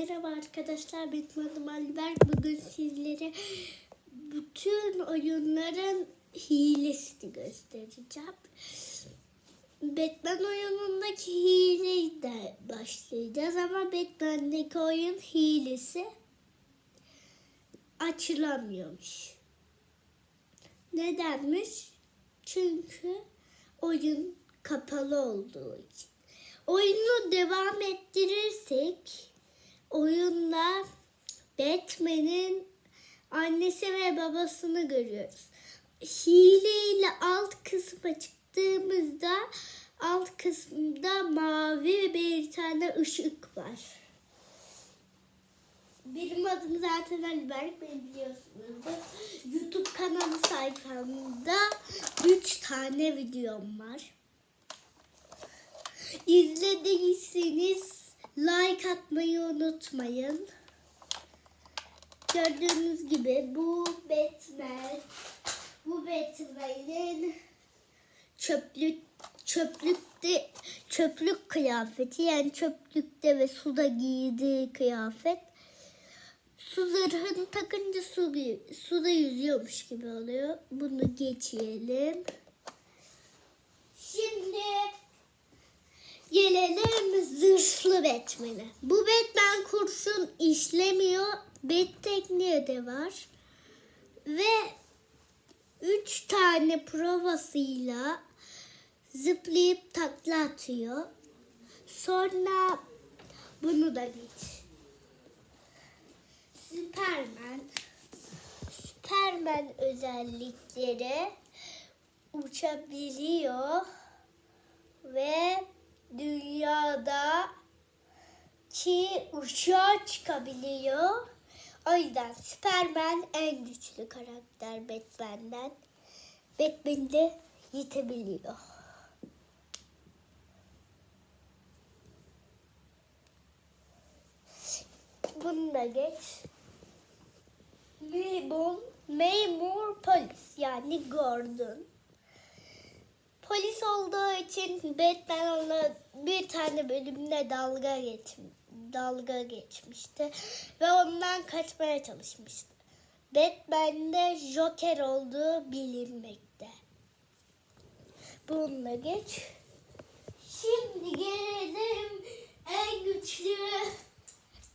Merhaba arkadaşlar, ben adım Alber. Bugün sizlere bütün oyunların hilesini göstereceğim. Batman oyunundaki hileyi de başlayacağız ama Batman'deki oyun hilesi açılamıyormuş. Nedenmiş? Çünkü oyun kapalı olduğu için. Oyunu devam ettirirsek Batman'in annesi ve babasını görüyoruz. Hile ile alt kısma çıktığımızda alt kısımda mavi bir tane ışık var. Benim adım zaten Alberk, beni biliyorsunuzdur. YouTube kanalı sayfamda 3 tane videom var. İzlediyseniz like atmayı unutmayın. Gördüğünüz gibi bu Batman, bu Batman'in çöplük çöplükte çöplük kıyafeti yani çöplükte ve suda giydiği kıyafet. Su zırhını takınca su, suda yüzüyormuş gibi oluyor. Bunu geçelim. Şimdi Gelelim zırhlı Batman'e. Bu Batman kurşun işlemiyor. Bat tekniği de var. Ve üç tane provasıyla zıplayıp takla atıyor. Sonra bunu da geç. Superman. Superman özellikleri uçabiliyor ve ki uçağa çıkabiliyor. O yüzden Superman en güçlü karakter Batman'den. Batman de yetebiliyor. Bunu da geç. Memur, memur polis yani Gordon polis olduğu için Batman ona bir tane bölümde dalga geç, dalga geçmişti ve ondan kaçmaya çalışmıştı. Batman'de Joker olduğu bilinmekte. Bununla geç. Şimdi gelelim en güçlü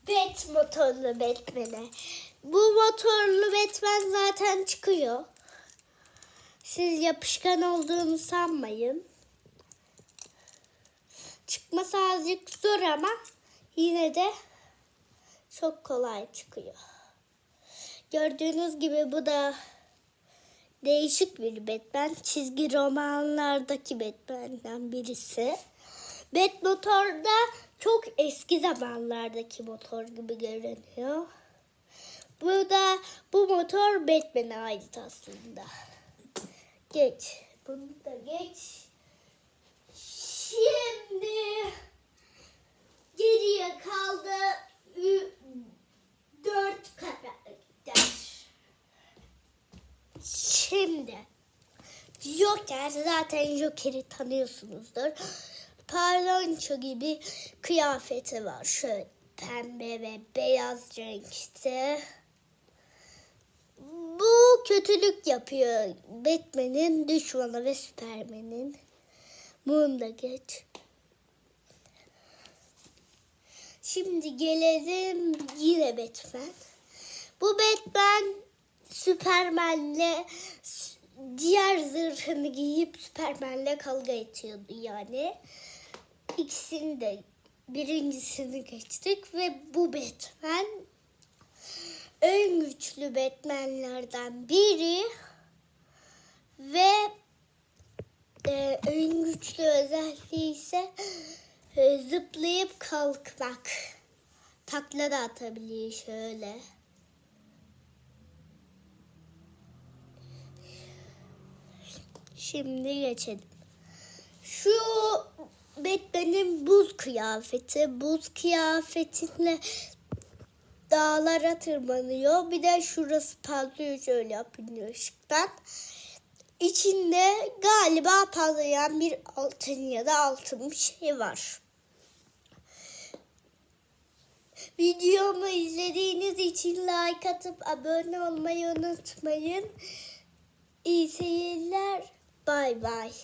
Bat motorlu Batman'e. Bu motorlu Batman zaten çıkıyor. Siz yapışkan olduğunu sanmayın. Çıkması azıcık zor ama yine de çok kolay çıkıyor. Gördüğünüz gibi bu da değişik bir Batman. Çizgi romanlardaki Batman'den birisi. Bat motor da çok eski zamanlardaki motor gibi görünüyor. Bu da bu motor Batman'e ait aslında. Geç. Bunu da geç. Şimdi geriye kaldı dört karakter. Şimdi Joker zaten Joker'i tanıyorsunuzdur. Parlaonço gibi kıyafeti var. Şöyle pembe ve beyaz renkte. Bu kötülük yapıyor. Batman'in düşmanı ve Superman'in. Bunu da geç. Şimdi gelelim yine Batman. Bu Batman Superman'le diğer zırhını giyip Superman'le kavga ediyordu yani. İkisini de birincisini geçtik ve bu Batman en güçlü Batman'lerden biri ve e, en güçlü özelliği ise e, zıplayıp kalkmak. Takla da atabiliyor şöyle. Şimdi geçelim. Şu Batman'in buz kıyafeti. Buz kıyafetinle dağlara tırmanıyor. Bir de şurası patlıyor şöyle yapıyor ışıktan. İçinde galiba parlayan bir altın ya da altın bir şey var. Videomu izlediğiniz için like atıp abone olmayı unutmayın. İyi seyirler. Bay bay.